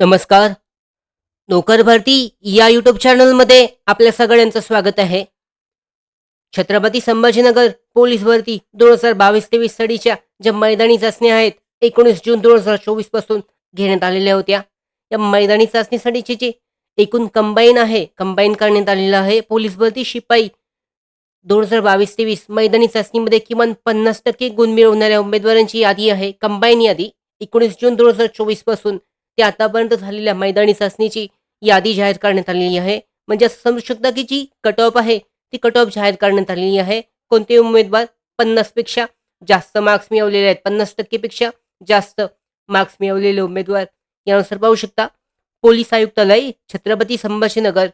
नमस्कार. नोकर भरती या यूट्यूब चॅनलमध्ये आपल्या सगळ्यांचं स्वागत आहे. छत्रपती संभाजीनगर पोलीस भरती दोन हजार बावीस तेवीस सालीच्या ज्या मैदानी चाचण्या आहेत एकोणीस जून दोन हजार चोवीसपासून घेण्यात आलेल्या होत्या. या मैदानी चाचणीसाठीची जी एकूण कंबाईन आहे कंबाईन करण्यात आलेलं आहे पोलीस भरती शिपाई दोन हजार बावीस तेवीस मैदानी चाचणीमध्ये किमान पन्नास टक्के गुण मिळवणाऱ्या उमेदवारांची यादी आहे कंबाईन यादी एकोणीस जून दोन हजार चोवीसपासून ते आतापर्यंत झालेल्या मैदानी चाचणीची यादी जाहीर करण्यात आलेली आहे. म्हणजे असं समजू शकता की जी कट ऑफ आहे ती कट ऑफ जाहीर करण्यात आलेली आहे. कोणते उमेदवार पन्नासपेक्षा जास्त मार्क्स मिळवलेले आहेत. पन्नास टक्केपेक्षा जास्त मार्क्स मिळवलेले उमेदवार यानुसार पाहू शकता. पोलीस आयुक्तालय छत्रपती संभाजीनगर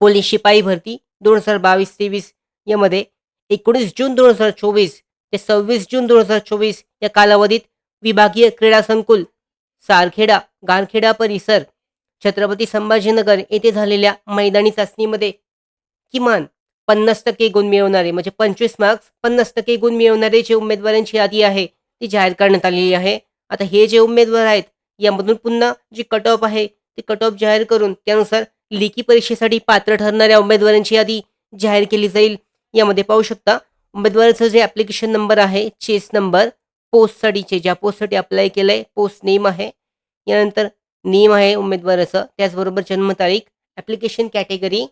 पोलीस शिपाई भरती दोन हजार बावीस तेवीस यामध्ये एकोणीस जून दोन हजार चोवीस ते सव्वीस जून दोन हजार चोवीस या कालावधीत विभागीय क्रीडा संकुल सारखेडा गारखेडा परिसर छत्रपती संभाजीनगर येथे झालेल्या मैदानी चाचणीमध्ये किमान पन्नास टक्के गुण मिळवणारे म्हणजे पंचवीस मार्क्स पन्नास टक्के गुण मिळवणारे जे उमेदवारांची यादी आहे ती जाहीर करण्यात आलेली आहे. आता हे जे उमेदवार आहेत यामधून पुन्हा जी कट ऑफ आहे ती कट ऑफ जाहीर करून त्यानुसार लेखी परीक्षेसाठी पात्र ठरणाऱ्या उमेदवारांची यादी जाहीर केली जाईल. यामध्ये पाहू शकता उमेदवाराचं जे ॲप्लिकेशन नंबर आहे चेस नंबर पोस्टसाठीचे ज्या पोस्टसाठी अप्लाय केलं आहे पोस्ट नेम आहे. यानंतर नेम आहे उमेदवाराचं त्याचबरोबर जन्मतारीख ॲप्लिकेशन कॅटेगरी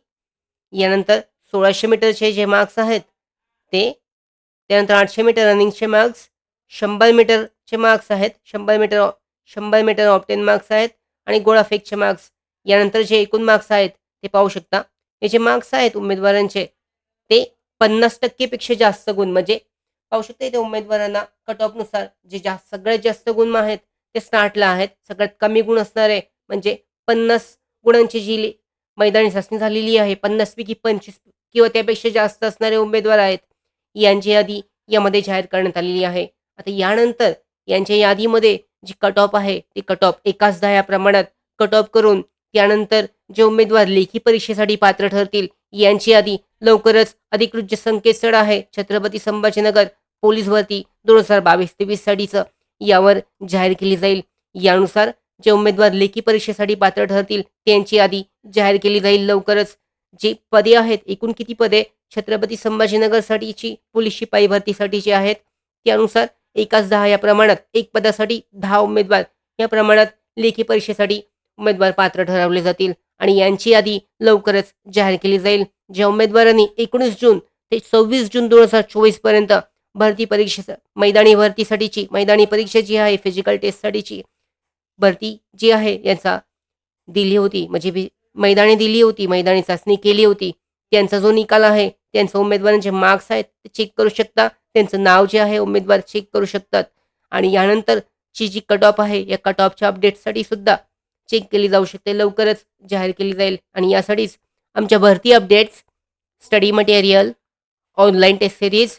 यानंतर सोळाशे मीटरचे जे मार्क्स आहेत ते त्यानंतर आठशे मीटर रनिंगचे मार्क्स शंभर मीटरचे मार्क्स आहेत शंभर मीटर शंभर मीटर ऑप्टेन मार्क्स आहेत आणि गोळाफेकचे मार्क्स यानंतर जे एकूण मार्क्स आहेत ते पाहू शकता. हे जे मार्क्स आहेत उमेदवारांचे ते पन्नास टक्केपेक्षा जास्त गुण म्हणजे पाहू शकता इथे उमेदवारांना कट ऑफनुसार जे जास्त सगळ्यात जास्त गुण आहेत ते स्टार्टला आहेत. सगळ्यात कमी गुण असणारे म्हणजे पन्नास गुणांची जी मैदानी चाचणी झालेली आहे पन्नासपैकी पंचवीस किंवा त्यापेक्षा जास्त असणारे उमेदवार आहेत यांची यादी यामध्ये जाहीर करण्यात आलेली आहे. आता यानंतर यांच्या यादीमध्ये जी कट ऑफ आहे ती कट ऑफ एकाच दहा या प्रमाणात कट ऑफ करून त्यानंतर जे उमेदवार लेखी परीक्षेसाठी पात्र ठरतील यांची यादी लवकरच अधिकृत जे संकेतस्थळ आहे छत्रपती संभाजीनगर पोलीस भरती दोन हजार बावीस तेवीससाठीचं यावर जाहीर केली जाईल. यानुसार जे उमेदवार लेखी परीक्षेसाठी पात्र ठरतील त्यांची यादी जाहीर केली जाईल लवकरच. जी पदे आहेत एकूण किती पदे? छत्रपती संभाजीनगरसाठीची पोलीस शिपाई भरतीसाठीची आहेत. त्यानुसार एकाच दहा या प्रमाणात एक पदासाठी दहा उमेदवार या प्रमाणात लेखी परीक्षेसाठी उमेदवार पात्र ठरवले जातील आणि यांची यादी लवकरच जाहीर केली जाईल. ज्या उमेदवारांनी एकोणीस जून ते सव्वीस जून दोन हजार चोवीसपर्यंत भरती परीक्षेचं. मैदानी भरतीसाठीची मैदानी परीक्षा जी आहे फिजिकल टेस्टसाठीची भरती जी आहे यांचा दिली होती. म्हणजे मैदानी दिली होती मैदानी चाचणी केली होती. त्यांचा जो निकाल आहे त्यांचं उमेदवारांचे मार्क्स आहेत ते चेक करू शकता. त्यांचं नाव जे आहे उमेदवार चेक करू शकतात. आणि यानंतरची जी कट ऑफ आहे या कट ऑफच्या अपडेटसाठी सुद्धा चेक केली जाऊ शकते. लवकरच जाहीर केली जाईल. आणि यासाठीच आमच्या भरती updates study material online test series